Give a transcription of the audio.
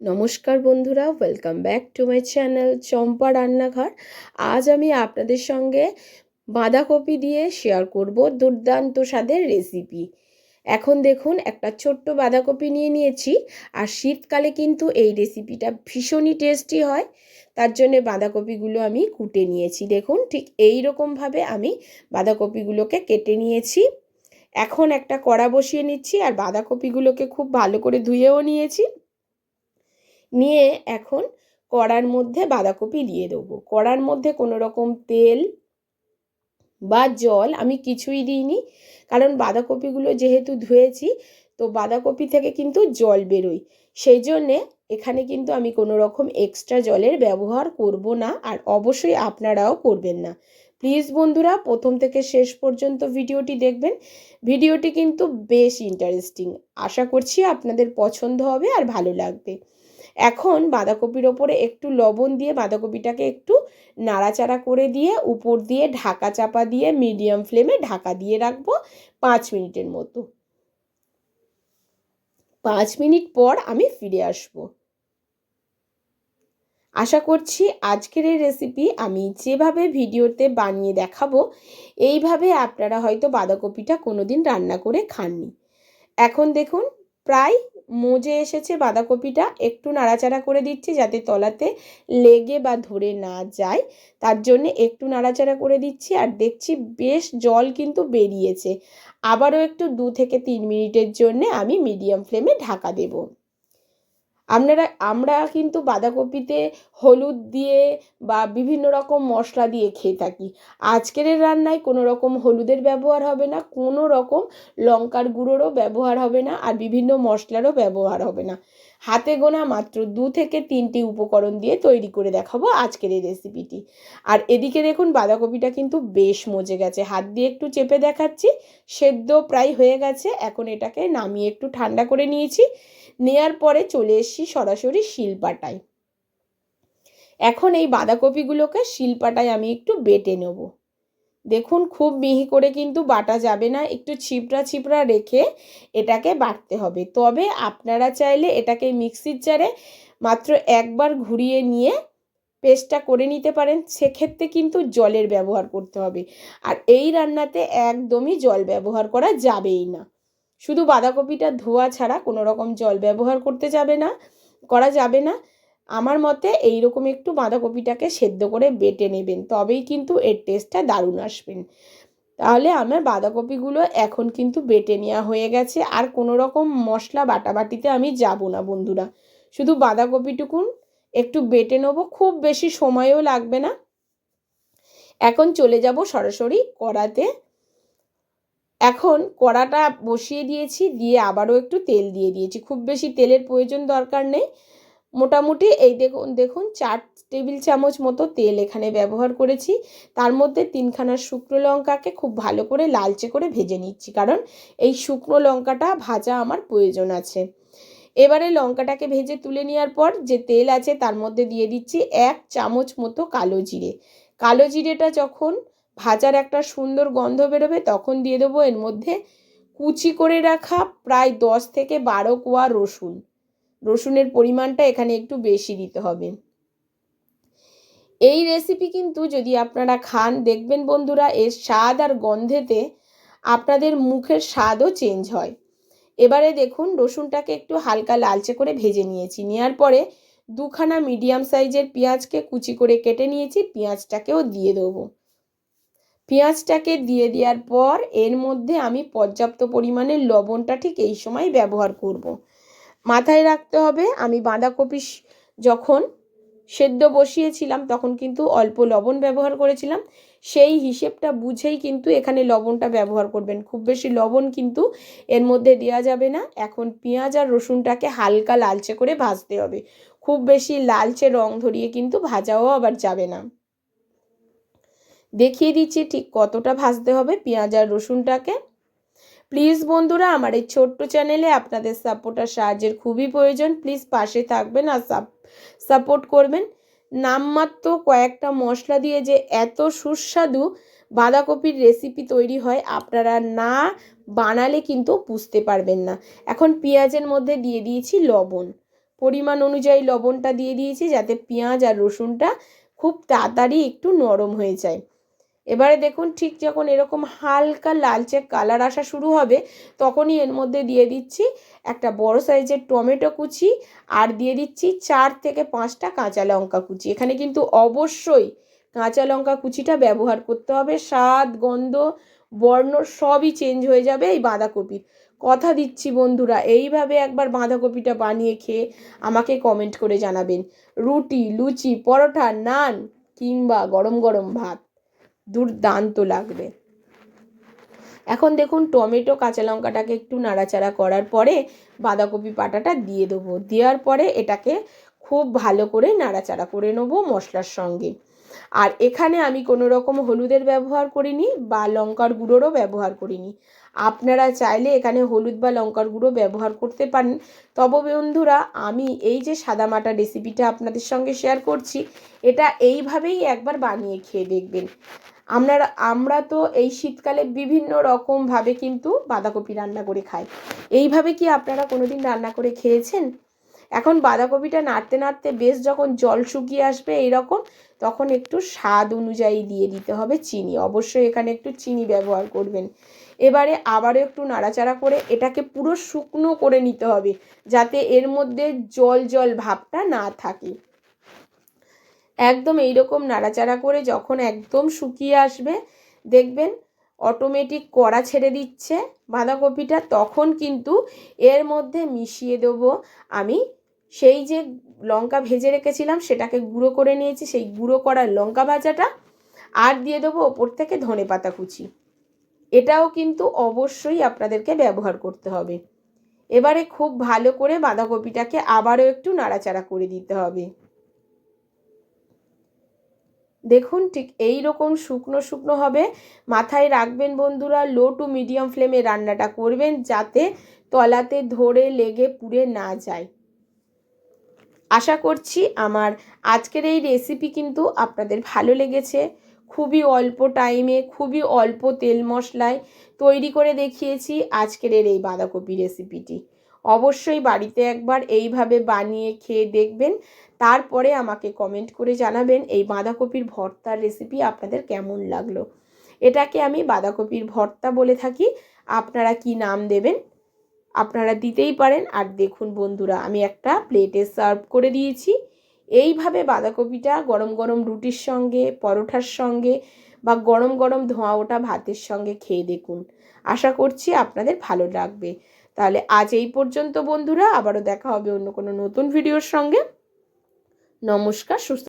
নমস্কার বন্ধুরা welcome back to my channel Champa Rannaghar. আজ আমি আপনাদের সঙ্গে বাঁধাকপি দিয়ে শেয়ার করব দুর্দান্ত স্বাদের রেসিপি এখন দেখুন, একটা ছোট্ট বাঁধাকপি নিয়ে নিয়েছি, আর শীতকালে কিন্তু এই রেসিপিটা ভীষণই টেস্টি হয়। তার জন্য বাঁধাকপিগুলো আমি কুটে নিয়েছি। দেখুন, ঠিক এই রকমভাবে আমি বাঁধাকপিগুলোকে কেটে নিয়েছি। এখন একটা কড়া বসিয়ে নিচ্ছি, আর বাঁধাকপিগুলোকে খুব ভালো করে ধুয়েও নিয়েছি। নিয়ে এখন কড়ার মধ্যে বাঁধাকপি দিয়ে দেবো। কড়ার মধ্যে কোনো রকম তেল বা জল আমি কিছুই দিইনি, কারণ বাঁধাকপিগুলো যেহেতু ধুয়েছি, তো বাঁধাকপি থেকে কিন্তু জল বেরোয়। সেই জন্যে এখানে কিন্তু আমি কোনো রকম এক্সট্রা জলের ব্যবহার করব না, আর অবশ্যই আপনারাও করবেন না। প্লিজ বন্ধুরা, প্রথম থেকে শেষ পর্যন্ত ভিডিওটি দেখবেন। ভিডিওটি কিন্তু বেশ ইন্টারেস্টিং আশা করছি আপনাদের পছন্দ হবে আর ভালো লাগবে। এখন বাঁধাকপির ওপরে একটু লবণ দিয়ে বাঁধাকপিটাকে একটু নাড়াচাড়া করে দিয়ে উপর দিয়ে ঢাকা চাপা দিয়ে মিডিয়াম ফ্লেমে ঢাকা দিয়ে রাখব পাঁচ মিনিটের মতো। পাঁচ মিনিট পর আমি ফিরে আসব। আশা করছি আজকের এই রেসিপি আমি যেভাবে ভিডিওতে বানিয়ে দেখাবো, এইভাবে আপনারা হয়তো বাঁধাকপিটা কোনো দিন রান্না করে খাননি। এখন দেখুন, প্রায় মজে এসেছে বাঁধাকপিটা, একটু নাড়াচাড়া করে দিচ্ছি যাতে তলাতে লেগে বা ধরে না যায়। তার জন্য একটু নাড়াচাড়া করে দিচ্ছি আর দেখছি বেশ জল কিন্তু বেরিয়েছে। আবারও একটু দু থেকে তিন মিনিটের জন্যে আমি মিডিয়াম ফ্লেমে ঢাকা দেবো। আপনারা, আমরা কিন্তু বাঁধাকপিতে হলুদ দিয়ে বা বিভিন্ন রকম মশলা দিয়ে খেয়ে থাকি। আজকের রান্নায় কোনো রকম হলুদের ব্যবহার হবে না, কোনো রকম লঙ্কার গুঁড়োরও ব্যবহার হবে না আর বিভিন্ন মশলারও ব্যবহার হবে না। হাতে গোনা মাত্র দু থেকে তিনটি উপকরণ দিয়ে তৈরি করে দেখাবো আজকের এই রেসিপিটি। আর এদিকে দেখুন, বাঁধাকপিটা কিন্তু বেশ মজে গেছে। হাত দিয়ে একটু চেপে দেখাচ্ছি, সেদ্ধ প্রায় হয়ে গেছে। এখন এটাকে নামিয়ে একটু ঠান্ডা করে নিয়েছি। নেয়ার পরে চলে এসছি সরাসরি শিলপাটায়। এখন এই বাঁধাকপিগুলোকে শিলপাটায় আমি একটু বেটে নেব। দেখুন, খুব মিহি করে কিন্তু বাটা যাবে না, একটু ছিপড়া ছিপড়া রেখে এটাকে বাটতে হবে। তবে আপনারা চাইলে এটাকে মিক্সির জারে মাত্র একবার ঘুরিয়ে নিয়ে পেস্টটা করে নিতে পারেন। সেক্ষেত্রে কিন্তু জলের ব্যবহার করতে হবে। আর এই রান্নাতে একদমই জল ব্যবহার করা যাবেই না। শুধু বাঁধাকপিটা ধোয়া ছাড়া কোনো রকম জল ব্যবহার করতে যাবে না, করা যাবে না। আমার মতে এই রকম একটু বাঁধাকপিটাকে সেদ্ধ করে বেটে নেবেন, তবেই কিন্তু এর টেস্টটা দারুণ আসবেন তাহলে আমার বাঁধাকপিগুলো এখন কিন্তু বেটে নেওয়া হয়ে গেছে, আর কোনো রকম মশলা বাটাবাটিতে আমি যাব না বন্ধুরা। শুধু বাঁধাকপিটুকুন একটু বেটে নেব, খুব বেশি সময়ও লাগবে না। এখন চলে যাব সরাসরি কড়াতে। এখন কড়াটা বসিয়ে দিয়েছি, দিয়ে আবারও একটু তেল দিয়ে দিয়েছি। খুব বেশি তেলের প্রয়োজন দরকার নেই। মোটামুটি এই দেখুন দেখুন চার টেবিল চামচ মতো তেল এখানে ব্যবহার করেছি। তার মধ্যে তিনখানা শুকনো লঙ্কাকে খুব ভালো করে লালচে করে ভেজে নিচ্ছি, কারণ এই শুকনো লঙ্কাটা ভাজা আমার প্রয়োজন আছে। এবারে লঙ্কাটাকে ভেজে তুলে নেওয়ার পর যে তেল আছে তার মধ্যে দিয়ে দিচ্ছি এক চামচ মতো কালো জিরে। কালো জিরেটা যখন ভাজার একটা সুন্দর গন্ধ বেরোবে, তখন দিয়ে দেবো এর মধ্যে কুচি করে রাখা প্রায় দশ থেকে বারো কোয়া রসুন। রসুনের পরিমাণটা এখানে একটু বেশি দিতে হবে। এই রেসিপি কিন্তু যদি আপনারা খান, দেখবেন বন্ধুরা, এর স্বাদ আর গন্ধেতে আপনাদের মুখের স্বাদও চেঞ্জ হয়। এবারে দেখুন, রসুনটাকে একটু হালকা লালচে করে ভেজে নিয়েছি। নেওয়ার পরে দুখানা মিডিয়াম সাইজের পেঁয়াজকে কুচি করে কেটে নিয়েছি, পেঁয়াজটাকেও দিয়ে দেবো। পেঁয়াজটাকে দিয়ে দেওয়ার পর এর মধ্যে আমি পর্যাপ্ত পরিমাণে লবণটা ঠিক এই সময় ব্যবহার করব। মাথায় রাখতে হবে, আমি বাঁধাকপি যখন সেদ্ধ বসিয়েছিলাম তখন কিন্তু অল্প লবণ ব্যবহার করেছিলাম। সেই হিসেবটা বুঝেই কিন্তু এখানে লবণটা ব্যবহার করবেন। খুব বেশি লবণ কিন্তু এর মধ্যে দেওয়া যাবে না। এখন পেঁয়াজ আর রসুনটাকে হালকা লালচে করে ভাজতে হবে। খুব বেশি লালচে রং ধরিয়ে কিন্তু ভাজাও আবার যাবে না। দেখিয়ে দিচ্ছি ঠিক কতটা ভাজতে হবে পেঁয়াজ আর রসুনটাকে। প্লিজ বন্ধুরা, আমার এই ছোট্ট চ্যানেলে আপনাদের সাপোর্ট আর সাহায্যের খুবই প্রয়োজন। প্লিজ পাশে থাকবেন আর সাপোর্ট করবেন। নামমাত্র কয়েকটা মশলা দিয়ে যে এত সুস্বাদু বাঁধাকপির রেসিপি তৈরি হয়, আপনারা না বানালে কিন্তু বুঝতে পারবেন না। এখন পেঁয়াজের মধ্যে দিয়ে দিয়েছি লবণ। পরিমাণ অনুযায়ী লবণটা দিয়ে দিয়েছি যাতে পেঁয়াজ আর রসুনটা খুব তাড়াতাড়ি একটু নরম হয়ে যায়। এবারে দেখুন ঠিক যখন এরকম হালকা লালচে কালার আসা শুরু হবে, তখনই এর মধ্যে দিয়ে দিচ্ছি একটা বড় সাইজের টমেটো কুচি আর দিয়ে দিচ্ছি চার থেকে পাঁচটা কাঁচা লঙ্কা কুচি। এখানে কিন্তু অবশ্যই কাঁচা লঙ্কা কুচিটা ব্যবহার করতে হবে। স্বাদ, গন্ধ, বর্ণ সবই চেঞ্জ হয়ে যাবে এই বাঁধাকপির। কথা দিচ্ছি বন্ধুরা, এইভাবে একবার বাঁধাকপিটা বানিয়ে খেয়ে আমাকে কমেন্ট করে জানাবেন। রুটি, লুচি, পরোটা, নান কিংবা গরম গরম ভাত। দুর্দান্ত লাগবে। এখন দেখুন টমেটো, কাঁচা লঙ্কাটাকে একটু নাড়াচাড়া করার পরে বাঁধাকপি পাটাটা দিয়ে দেবো। দেওয়ার পরে এটাকে খুব ভালো করে নাড়াচাড়া করে নেব মশলার সঙ্গে। আর এখানে আমি কোনো রকম হলুদের ব্যবহার করিনি বা লঙ্কার গুঁড়োরও ব্যবহার করিনি। আপনারা চাইলে এখানে হলুদ বা লঙ্কার গুঁড়ো ব্যবহার করতে পারেন। তবে বন্ধুরা, আমি এই যে সাদামাটা রেসিপিটা আপনাদের সঙ্গে শেয়ার করছি, এটা এইভাবেই একবার বানিয়ে খেয়ে দেখবেন। আপনারা আমরা তো এই শীতকালে বিভিন্ন রকমভাবে কিন্তু বাঁধাকপি রান্না করে খাই। এইভাবে কি আপনারা কোনোদিন রান্না করে খেয়েছেন? এখন বাঁধাকপিটা নাড়তে নাড়তে বেশ যখন জল শুকিয়ে আসবে এইরকম, তখন একটু স্বাদ অনুযায়ী দিয়ে দিতে হবে চিনি। অবশ্যই এখানে একটু চিনি ব্যবহার করবেন। এবারে আবারও একটু নাড়াচাড়া করে এটাকে পুরো শুকনো করে নিতে হবে, যাতে এর মধ্যে জল জল ভাবটা না থাকে। একদম এইরকম নাড়াচাড়া করে যখন একদম শুকিয়ে আসবে, দেখবেন অটোমেটিক কড়া ছেড়ে দিচ্ছে বাঁধাকপিটা, তখন কিন্তু এর মধ্যে মিশিয়ে দেবো আমি। সেই যে লঙ্কা ভেজে রেখেছিলাম, সেটাকে গুঁড়ো করে নিয়েছি, সেই গুঁড়ো করা লঙ্কা ভাজাটা। আর দিয়ে দেবো ওপর থেকে ধনে পাতা কুচি। এটাও কিন্তু অবশ্যই আপনাদেরকে ব্যবহার করতে হবে। এবারে খুব ভালো করে বাঁধাকপিটাকে আবারও একটু নাড়াচাড়া করে দিতে হবে। দেখুন ঠিক এই রকম শুকনো শুকনো হবে। মাথায় রাখবেন বন্ধুরা লো টু মিডিয়াম ফ্লেমে রান্নাটা করবেন যাতে তলাতে ধরে লেগে পুড়ে না যায়। আশা করছি আমার আজকের এই রেসিপি কিন্তু আপনাদের ভালো লেগেছে। খুবই অল্প টাইমে খুবই অল্প তেল মশলায় তৈরি করে দেখিয়েছি আজকের এই বাঁধাকপি রেসিপিটি অবশ্যই বাড়িতে একবার এইভাবে বানিয়ে খেয়ে দেখবেন। তারপরে আমাকে কমেন্ট করে জানাবেন এই বাঁধাকপির ভর্তার রেসিপি আপনাদের কেমন লাগল। এটাকে আমি বাঁধাকপির ভর্তা বলে থাকি। আপনারা কি নাম দেবেন? আপনারা দিতেই পারেন। আর দেখুন বন্ধুরা, আমি একটা প্লেটে সার্ভ করে দিয়েছি। এইভাবে বাঁধাকপিটা গরম গরম রুটির সঙ্গে, পরোঠার সঙ্গে বা গরম গরম ধোঁয়া ওটা ভাতের সঙ্গে খেয়ে দেখুন। আশা করছি আপনাদের ভালো লাগবে। তাহলে আজ এই পর্যন্ত, বন্ধুরা। আবারও দেখা হবে অন্য কোনো নতুন ভিডিওর সঙ্গে। নমস্কার, সুস্থ